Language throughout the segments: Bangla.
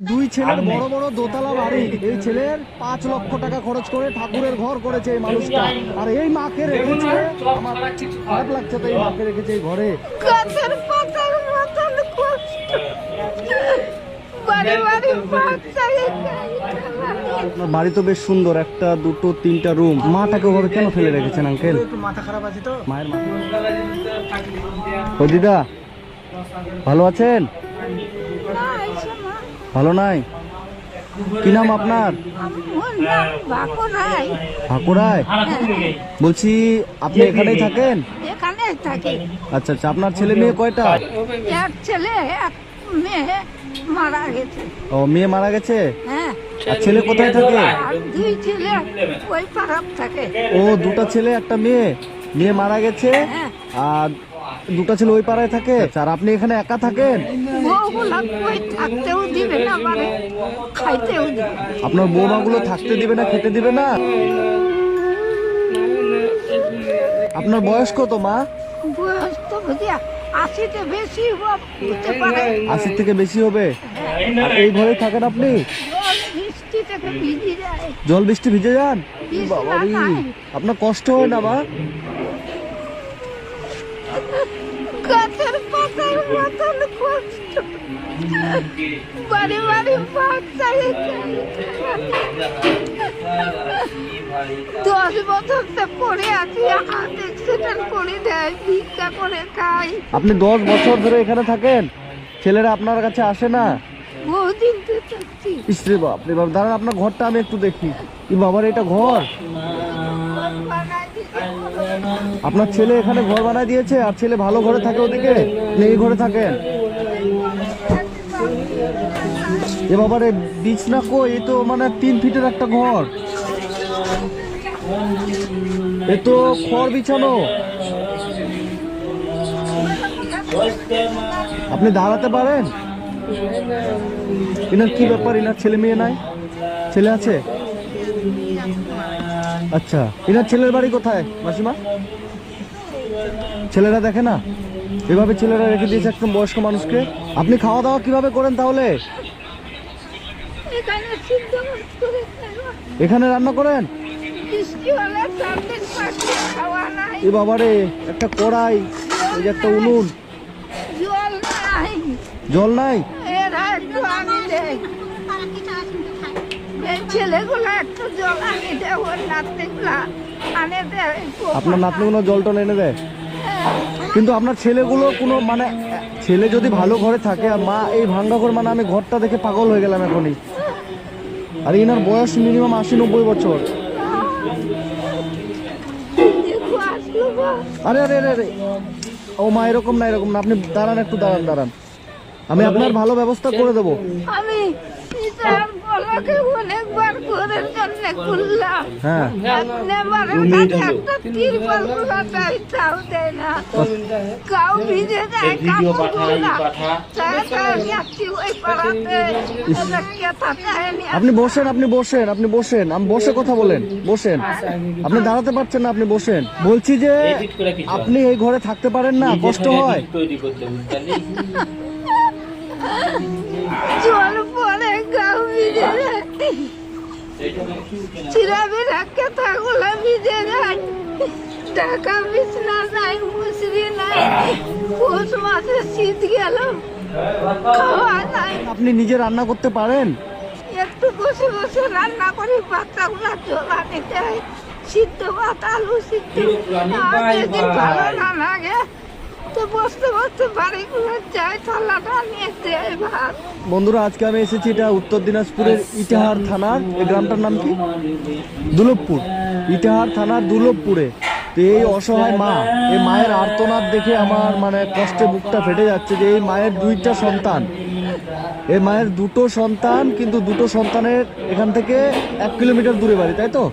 দুই ছেলের বড় বড় দোতলা বাড়ি। এই ছেলের পাঁচ লক্ষ টাকা খরচ করে ঠাকুরের ঘর করেছে এই মানুষটা। আর এই মাকে রেখেছে আমার খারাপ লাগছে তো এই মাকে রেখেছে এই ঘরে। বাড়ি তো বেশ সুন্দর একটা দুটো তিনটা রুম। মাটাকে ওভাবে কেন ফেলে রেখেছেন আঙ্কেল? একটু মাথা খারাপ আছে তো। মায়ের মাথা ও দিদা ভালো আছেন? ভালো নাই? কি নাম আপনার? ঠাকুরায় বলছি আপনি এখানেই থাকেন? এখানে থাকি। আচ্ছা আচ্ছা আপনার ছেলে মেয়ে কয়টা? এক ছেলে এক মেয়ে মারা গেছে। ও মেয়ে মারা গেছে? হ্যাঁ। আর ছেলে কোথায় থাকে? দুই ছেলে ওই থাকে। ও দুটো ছেলে একটা মেয়ে। মেয়ে মারা গেছে? হ্যাঁ। আর দুটো ছেলে ওই পাড়ায় থাকে আর আপনি এখানে একা থাকেন? থাকতেও দিবে না খাইতেও দিবে আপনার বৌমাগুলো থাকতে দিবে না খেতে দিবে না? আপনার বয়স কত মা? বয়স তো বুঝিয়া আশিতে বেশি হতে পারে। আশির থেকে বেশি হবে? আর এই ঘরে থাকেন আপনি? জল বৃষ্টি ভিজে যান? নাই। আপনার কষ্ট হয় না মা? গাছের পাতার মতন কষ্ট। বাড়ি বাড়ি বাচ্চাকে দশ বছর তো পড়ে আছি হাত অ্যাক্সিডেন্ট করে দেয় ভিক্ষা করে খাই। আপনি দশ বছর ধরে এখানে থাকেন ছেলেরা আপনার কাছে আসে না। বহুদিন তো থাকছি। ইসরে বাপ রে বাপ দাঁড়ান আপনার ঘরটা আমি একটু দেখি। ই বাবার এটা ঘর? আপনার ছেলে এখানে ঘর বানায় দিয়েছে, আর ছেলে ভালো ঘরে থাকে ওদিকে? না এই ঘরে থাকেন এ বাবারে বিছনা কই? এ তো মানে তিন ফিটের একটা ঘর। এ তো খড় বিছানো। আপনি দাঁড়াতে পারেন? এনার কি ব্যাপার? এনার ছেলে মেয়ে নাই? ছেলে আছে? আচ্ছা এনার ছেলের বাড়ি কোথায়, মাসিমা? ছেলেরা দেখে না? এভাবে ছেলেরা রেখে দিয়েছে একদম বয়স্ক মানুষকে। আপনি খাওয়া দাওয়া কীভাবে করেন তাহলে? এখানে রান্না করেন? এ বাবারে একটা কড়াই এই যে একটা উনুন। জল নাই? জল নাই এরা একটু আনি দেয় এই ছেলেগুলো একটু জল আনি দেয় ওর নাতনিগুলা আনে দেয় আপনার নাতনিগুলো জল টল এনে দেয় কিন্তু আপনার ছেলেগুলো কোনো মানে ছেলে যদি ভালো ঘরে থাকে আর মা এই ভাঙ্গা ঘর মানে আমি ঘরটা দেখে পাগল হয়ে গেলাম এখনই। আর এনার বয়স মিনিমাম আশি নব্বই বছর। আরে আরে আরে। ও মা এরকম না এরকম না। আপনি দাঁড়ান একটু দাঁড়ান দাঁড়ান। আমি আপনার ভালো ব্যবস্থা করে দেবো। আমি সীতার অনেকবার ঘরের জন্য খুললাম। হ্যাঁ। একটা তিরপল তাও দেয় না। কাউ ভিজে যায় আপনি বসেন আপনি বসেন আপনি বসেন। আমি বসে কথা বলেন বসেন। আপনি দাঁড়াতে পারছেন না আপনি বসেন। বলছি যে আপনি এই ঘরে থাকতে পারেন না কষ্ট হয়। জল পরে গাও ভিজে যায় চিরা বিরা কেথা ভিজে যায় টাকা বিছনা নাই মুসরি নাই। পৌষ মাসে শীত গেল খাওয়া নাই। আপনি নিজে রান্না করতে পারেন? একটু বসে বসে রান্না করি বাচ্চাগুলা জল আনিতে হয় সিদ্ধ ভাত আলু সিদ্ধ। আর যদি ভালো না লাগে তো বসতে বসতে বাড়িগুলো যায় থালাটা নিয়ে ভাত বন্ধুরা আজকে আমি এসেছি এটা উত্তর দিনাজপুরের ইটাহার থানার এই গ্রামটার নাম কি? দুলভপুর ইটাহার থানার দুলভপুরে তো এই অসহায় মা এই মায়ের আর্তনাদ দেখে আমার মানে কষ্টে বুকটা ফেটে যাচ্ছে যে এই মায়ের দুইটা সন্তান। এই মায়ের দুটো সন্তান কিন্তু দুটো সন্তানের এখান থেকে এক কিলোমিটার দূরে বাড়ি তাই তো?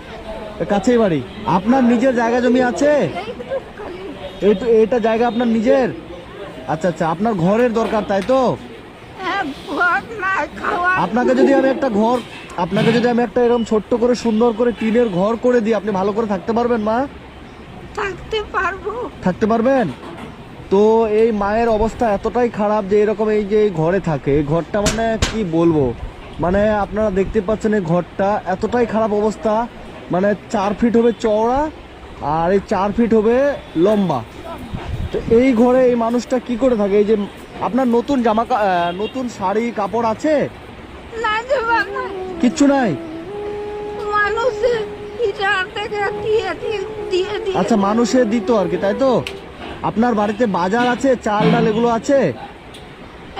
কাছেই বাড়ি। আপনার নিজের জায়গা জমি আছে এইটুকু খালি এই তো এটা জায়গা আপনার নিজের? আচ্ছা আচ্ছা আপনার ঘরের দরকার তাই তো? হ্যাঁ, আপনাকে যদি আমি একটা ঘর আপনাকে যদি আমি একটা এরকম ছোট্ট করে সুন্দর করে টিনের ঘর করে দিই আপনি ভালো করে থাকতে পারবেন মা? থাকতে পারব। থাকতে পারবেন? তো এই মায়ের অবস্থা এতটাই খারাপ যে এরকম এই যে ঘরে থাকে এই ঘরটা মানে কি বলব? মানে আপনারা দেখতে পাচ্ছেন এই ঘরটা এতটাই খারাপ অবস্থা মানে চার ফিট হবে চওড়া আর এই চার ফিট হবে লম্বা। তো এই ঘরে এই মানুষটা কি করে থাকে? এই যে আপনার নতুন জামা নতুন শাড়ি কাপড় আছে? কিচ্ছু নাই? আচ্ছা মানুষে দিত আর কি তাই তো? আপনার বাড়িতে বাজার আছে চাল ডাল এগুলো আছে?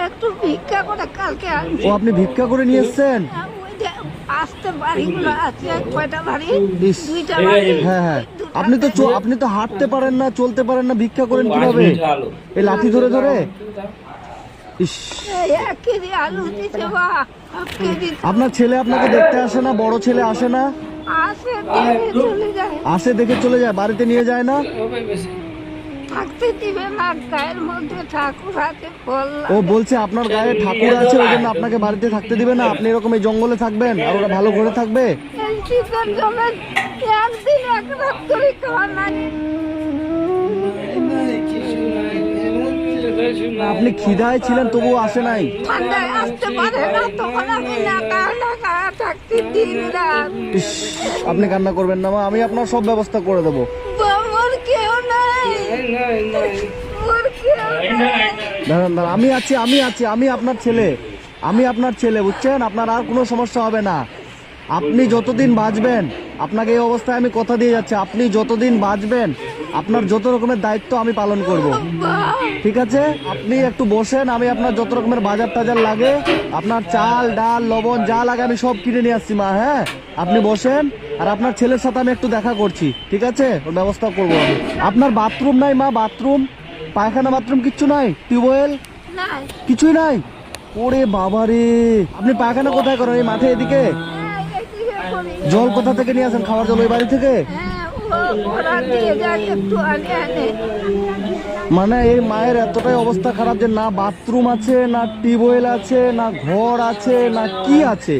একটু ভিক্ষা করে কালকে ও আপনি ভিক্ষা করে নিয়ে এসছেন? আসতে বাড়িগুলো আছে কয়টা বাড়ি? দুইটা বাড়ি। হ্যাঁ হ্যাঁ। দুটা আপনি তো চ- আপনি তো হাঁটতে পারেন না চলতে পারেন না ভিক্ষা করেন কীভাবে? এই লাঠি ধরে ধরে? আপনার ছেলে আপনাকে দেখতে আসে না বড় ছেলে আসে না? আসে দেখে চলে যায়। বাড়িতে নিয়ে যায় না? থাকতে দিবে না গায়ের মধ্যে ঠাকুর ফল ও বলছে আপনার গায়ে ঠাকুর আছে ওই জন্য আপনাকে বাড়িতে থাকতে দিবে না। আপনি এরকম এই জঙ্গলে থাকবেন আর ওরা ভালো ঘরে থাকবে? শীতের একদিন এক রাত করে খাওয়া নাই। আপনি খিদায় ছিলেন তবুও আসে নাই। ঠান্ডায় আসতে পারে না তখন আমি নাকা নাকা থাকতে দিন রাত। আপনি কান্না করবেন না মা আমি আপনার সব ব্যবস্থা করে দেবো। আমি আছি আমি আছি, আমি আপনার ছেলে। আমি আপনার ছেলে, বুঝছেন? আপনার আর কোনো সমস্যা হবে না। আপনি যতদিন বাঁচবেন, আপনাকে এই অবস্থায় আমি কথা দিয়ে যাচ্ছি। আপনি যতদিন বাঁচবেন, আপনার যত রকমের দায়িত্ব আমি পালন করব। ঠিক আছে? আপনি একটু বসেন, আমি আপনার যত রকমের বাজার টাজার লাগে, আপনার চাল, ডাল, লবণ, যা লাগে আমি সব কিনে নিয়ে আসছি, মা হ্যাঁ? আপনি বসেন। আর আপনার ছেলের সাথে আমি একটু দেখা করছি ঠিক আছে? ওর ব্যবস্থা করব আমি। আপনার বাথরুম নাই মা বাথরুম পায়খানা বাথরুম কিচ্ছু নাই? টিউবওয়েল? নাই। কিছুই নাই? ওরে বাবা রে। আপনি পায়খানা কোথায় করেন? এই মাঠে এদিকে? হ্যাঁ, করি। জল কোথা থেকে নিয়ে আসেন? খাওয়ার জল ওই বাড়ি থেকে? হ্যাঁ, মানে এই মায়ের এতটাই অবস্থা খারাপ যে না বাথরুম আছে না টিউবওয়েল আছে না ঘর আছে না কি আছে?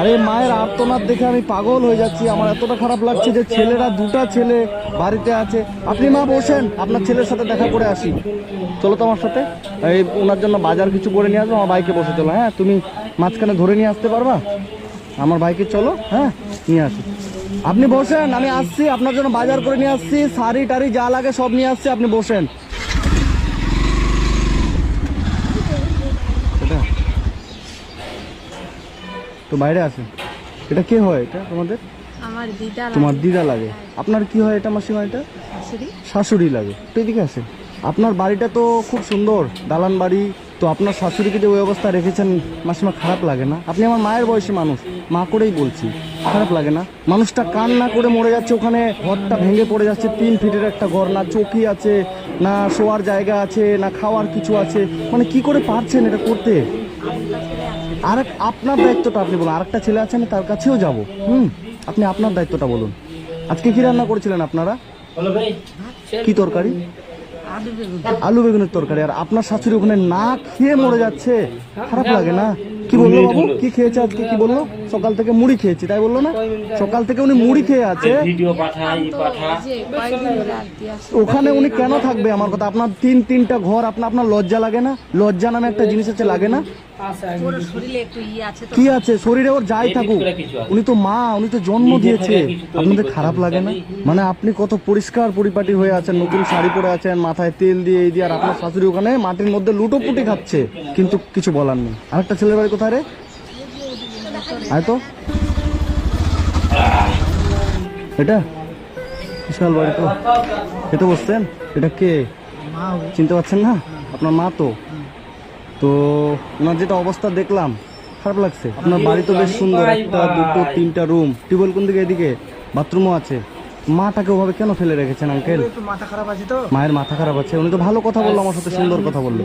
আরে মায়ের আর্তনাদ দেখে আমি পাগল হয়ে যাচ্ছি। আমার এতটা খারাপ লাগছে যে ছেলেরা দুটা ছেলে বাড়িতে আছে। আপনি মা, বসেন। আপনার ছেলের সাথে দেখা করে আসি। চলো তো আমার সাথে। এই ওনার জন্য বাজার কিছু করে নিয়ে আসব, আমার বাইকে বসে চলো। হ্যাঁ তুমি মাঝখানে ধরে নিয়ে আসতে পারবা? আমার বাইকে চলো হ্যাঁ নিয়ে আসি। আপনি বসেন, আমি আসছি। আপনার জন্য বাজার করে নিয়ে আসছি। শাড়ি টাড়ি যা লাগে সব নিয়ে আসছি। আপনি বসেন। তো বাইরে আসেন এটা কে হয় এটা তোমাদের? আমার দিদা তোমার দিদা লাগে। আপনার কি হয় এটা মাসিমা এটা? শাশুড়ি লাগে। তো এদিকে আসে। আপনার বাড়িটা তো খুব সুন্দর দালান বাড়ি। তো আপনার শাশুড়িকে যে ওই অবস্থা রেখেছেন মাসিমা খারাপ লাগে না? আপনি আমার মায়ের বয়সী মানুষ। মা করেই বলছি খারাপ লাগে না? মানুষটা কান না করে মরে যাচ্ছে ওখানে ঘরটা ভেঙে পড়ে যাচ্ছে তিন ফিটের একটা ঘর না চৌকি আছে না শোয়ার জায়গা আছে না খাওয়ার কিছু আছে। মানে কি করে পারছেন এটা করতে? আর আপনার দায়িত্বটা আপনি বলুন, আরেকটা ছেলে আছে, আমি তার কাছেও যাব। হুম? আপনি আপনার দায়িত্বটা বলুন। আজকে কি রান্না করেছিলেন আপনারা? কি তরকারি? আলু বেগুনের তরকারি। আর আপনার শাশুড়ি ওখানে না খেয়ে মরে যাচ্ছে। খারাপ লাগে না? কি বলল বাবু? কি খেয়েছে আজকে? কি বলল? সকাল থেকে মুড়ি খেয়েছি, তাই বলল না? সকাল থেকে উনি মুড়ি খেয়ে আছে। ওখানে উনি কেন থাকবে? আমার কথা, আপনার তিন তিনটা ঘর আপনার আপনার লজ্জা লাগে না? লজ্জা নামে একটা জিনিস আছে, লাগে না? ওর শরীরে একটু ইয়ে আছে তো। কি আছে? শরীরে ওর যাই থাকুক। উনি তো মা উনি তো জন্ম দিয়েছে। আপনাদের খারাপ লাগে না? মানে আপনি কত পরিষ্কার পরিপাটি হয়ে আছেন নতুন শাড়ি পরে আছেন মাথায় তেল দিয়ে এই দিয়ে আর আপনার শাশুড়ি ওখানে মাটির মধ্যে লুটোপুটি খাচ্ছে। কিন্তু কিছু বলার নেই। আরেকটা ছেলের বাড়ি কোথায় রে? আয় তো এটা? বিশাল বাড়ি তো। এটা বসছেন এটা কে? চিনতে পারছেন না? আপনার মা তো। তো ওনার যেটা অবস্থা দেখলাম খারাপ লাগছে। আপনার বাড়ি তো বেশ সুন্দর একটা দুটো তিনটা রুম টিউবওয়েল কোন দিকে এদিকে বাথরুমও আছে। মাটাকে ওভাবে কেন ফেলে রেখেছেন আঙ্কেল মাথা খারাপ আছে তো। মায়ের মাথা খারাপ আছে। উনি তো ভালো কথা বলল আমার সাথে সুন্দর কথা বলল।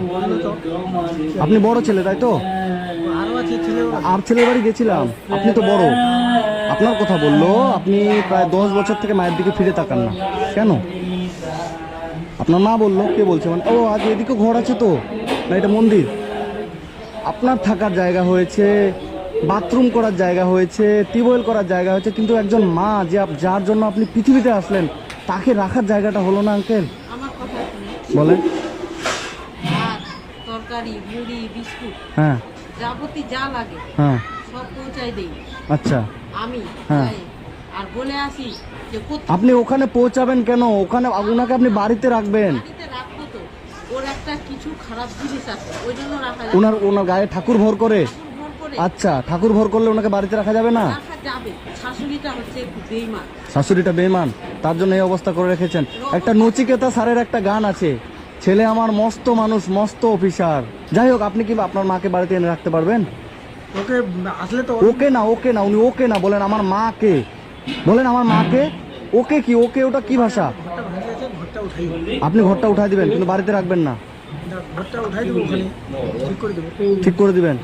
আপনি বড় ছেলে তাই তো? আরও ছেলের বাড়ি গেছিলাম। আপনি তো বড়। আপনার কথা বলল আপনি প্রায় দশ বছর থেকে মায়ের দিকে ফিরে তাকান না। কেন? আপনার মা বলল কে বলছে? মানে ও আজ এদিকে ঘর আছে তো না এটা মন্দির? আপনার থাকার জায়গা হয়েছে বাথরুম করার জায়গা হয়েছে টিউবওয়েল করার জায়গা হয়েছে কিন্তু একজন মা যে যার জন্য আপনি পৃথিবীতে আসলেন তাকে রাখার জায়গাটা হলো না আঙ্কেল বলেন। তরকারি তরকারি মুড়ি বিস্কুট হ্যাঁ। যাবতীয় যা লাগে হ্যাঁ। সব পৌঁছাই দেই। আচ্ছা। আমি হ্যাঁ। আর বলে আসি যে আপনি ওখানে পৌঁছাবেন কেন? ওখানে ওনাকে আপনি বাড়িতে রাখবেন বাড়িতে রাখব তো ওর একটা কিছু খারাপ জিনিস আছে ওই জন্য রাখা যায় ওনার ওনার গায়ে ঠাকুর ভর করে? ভর করে। আচ্ছা ঠাকুর ভর করলে ওনাকে বাড়িতে রাখা যাবে না? রাখা যাবে। শাশুড়িটা হচ্ছে বেইমান। শাশুড়িটা বেমান তার জন্য এই অবস্থা করে রেখেছেন। একটা নচিকেতা স্যারের একটা গান আছে ছেলে আমার মস্ত মানুষ মস্ত অফিসার। যাই হোক আপনি কি আপনার মাকে বাড়িতে এনে রাখতে পারবেন? ওকে আসলে তো ওকে না ওকে না উনি ওকে না বলেন আমার মাকে। বলেন আমার মাকে ওকে কি ওকে ওটা কি ভাষা। আপনি ঘরটা উঠাই দিবেন কিন্তু বাড়িতে রাখবেন না। ঠিক করে দেবো। দিবেন?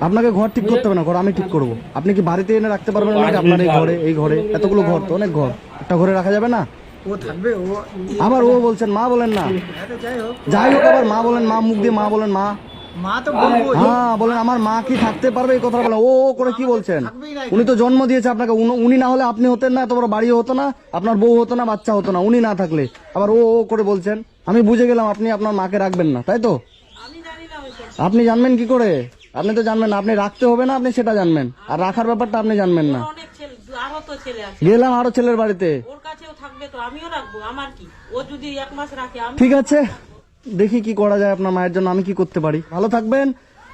আপনাকে ঘর ঠিক করতে হবে না ঘর আমি ঠিক করব। আপনি কি বাড়িতে এনে রাখতে পারবেন নাকি আপনার এই ঘরে এই ঘরে? এতগুলো ঘর তো অনেক ঘর। একটা ঘরে রাখা যাবে না? ও থাকবে ও আবার ও বলছেন মা বলেন না। হ্যাঁ, যাই হোক আবার মা বলেন মা মুখ দিয়ে মা বলেন মা। হ্যাঁ বলেন আমার মা কি থাকতে পারবে এই কথা বলেন। ও ও করে কি বলছেন? উনি তো জন্ম দিয়েছে আপনাকে। উনি- উনি না হলে আপনি হতেন না এত বড় হতো না আপনার বউ হতো না বাচ্চা হতো না উনি না থাকলে। আবার ও ও করে বলছেন আমি বুঝে গেলাম আপনি আপনার মাকে রাখবেন না তাই তো? আমি জানি না ওইসব আপনি জানবেন কি করে? আপনি তো জানবেন না আপনি রাখতে হবে না আপনি সেটা জানবেন। আর রাখার ব্যাপারটা আপনি জানবেন না। অনেক ছেলে আরও তো ছেলে আছে। গেলাম আরও ছেলের বাড়িতে। ওর কাছেও থাকবে তো আমিও রাখব আমার কি? ও যদি এক মাস রাখে আমি ঠিক আছে। দেখি কি করা যায় আপনার মায়ের জন্য, আমি কি করতে পারি? ভালো থাকবেন।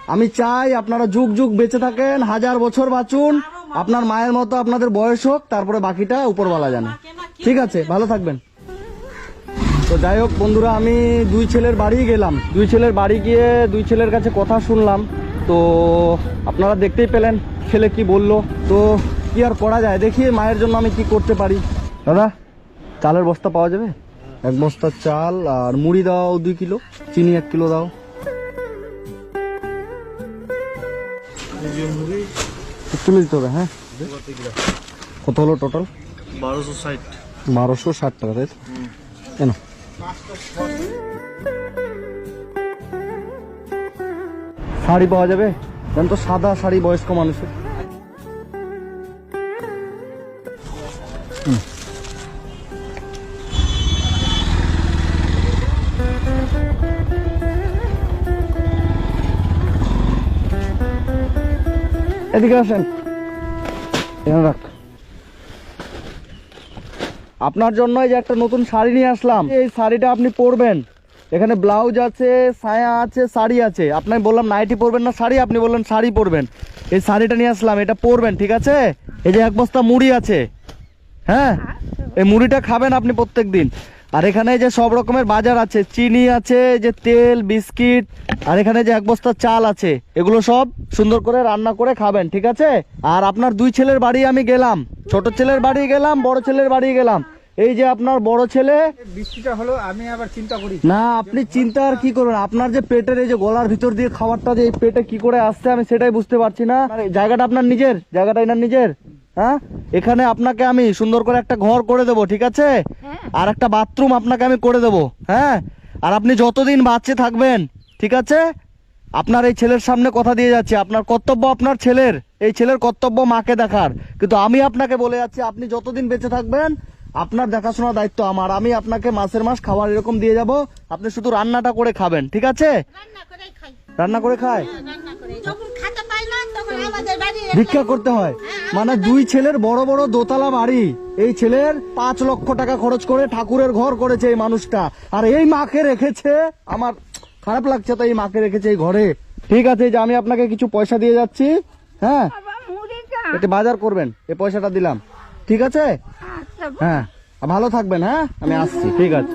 আমি চাই আপনারা যুগ যুগ বেঁচে থাকেন, হাজার বছর বাঁচুন। আপনার মায়ের মতো আপনাদের বয়স হোক, তারপরে বাকিটা উপরওয়ালা জানে। ঠিক আছে, ভালো থাকবেন। তো যাই হোক বন্ধুরা, আমি দুই ছেলের বাড়ি গেলাম। দুই ছেলের বাড়ি গিয়ে দুই ছেলের কাছে কথা শুনলাম। তো আপনারা দেখতেই পেলেন ছেলে কি বলল। তো কি আর করা যায়? দেখি মায়ের জন্য আমি কি করতে পারি। দাদা, চালের বস্তা পাওয়া যাবে? এক বস্তা চাল আর মুড়ি দাও দুই কিলো চিনি এক কিলো দাও। তুলে দিতে হবে হ্যাঁ? কত হলো টোটাল বারোশো ষাট। বারোশো ষাট টাকা তাই কেন শাড়ি পাওয়া যাবে? জান তো সাদা শাড়ি বয়স্ক মানুষের। হুম। এদিকে আসেন। রাখ। আপনার জন্য এই যে একটা নতুন শাড়ি নিয়ে আসলাম, এই শাড়িটা আপনি পরবেন। এখানে ব্লাউজ আছে, সায়া আছে, শাড়ি আছে। আপনাকে বললাম নাইটি পরবেন না শাড়ি, আপনি বললেন শাড়ি পরবেন। এই শাড়িটা নিয়ে আসলাম, এটা পরবেন, ঠিক আছে? এই যে এক বস্তা মুড়ি আছে হ্যাঁ? এই মুড়িটা খাবেন আপনি প্রত্যেক দিন আর এখানে যে সব রকমের বাজার আছে চিনি আছে যে তেল বিস্কিট আর এখানে যে এক বস্তা চাল আছে এগুলো সব সুন্দর করে রান্না করে খাবেন ঠিক আছে? আর আপনার দুই ছেলের বাড়ি আমি গেলাম ছোট ছেলের বাড়ি গেলাম বড় ছেলের বাড়ি গেলাম। এই যে আপনার বড় ছেলে বৃষ্টিটা হলো আমি আবার চিন্তা করি। না আপনি চিন্তা আর কি করবেন আপনার যে পেটের এই যে গলার ভিতর দিয়ে খাবারটা যে এই পেটে কি করে আসছে আমি সেটাই বুঝতে পারছি না। জায়গাটা আপনার নিজের জায়গাটা এনার নিজের। হ্যাঁ? এখানে আপনাকে আমি সুন্দর করে একটা ঘর করে দেবো ঠিক আছে? আর একটা বাথরুম আপনাকে আমি করে দেবো হ্যাঁ? আর আপনি যতদিন বাচ্চে থাকবেন ঠিক আছে? আপনার এই ছেলের সামনে কথা দিয়ে যাচ্ছি। আপনার কর্তব্য আপনার ছেলের এই ছেলের কর্তব্য মাকে দেখার। কিন্তু আমি আপনাকে বলে যাচ্ছি আপনি যতদিন বেঁচে থাকবেন আপনার দেখাশোনার দায়িত্ব আমার। আমি আপনাকে মাসের মাস খাবার এরকম দিয়ে যাব আপনি শুধু রান্নাটা করে খাবেন ঠিক আছে? রান্না করে খাই। রান্না করে খায়? ভিক্ষা করতে হয়। মানে দুই ছেলের বড় বড় দোতলা বাড়ি। এই ছেলের পাঁচ লক্ষ টাকা খরচ করে ঠাকুরের ঘর করেছে এই মানুষটা। আর এই মাকে রেখেছে আমার খারাপ লাগছে তো এই মাকে রেখেছে এই ঘরে। ঠিক আছে যে আমি আপনাকে কিছু পয়সা দিয়ে যাচ্ছি হ্যাঁ? এটা বাজার করবেন এই পয়সাটা দিলাম। ঠিক আছে? আচ্ছা হ্যাঁ ভালো থাকবেন হ্যাঁ? আমি আসছি ঠিক আছে।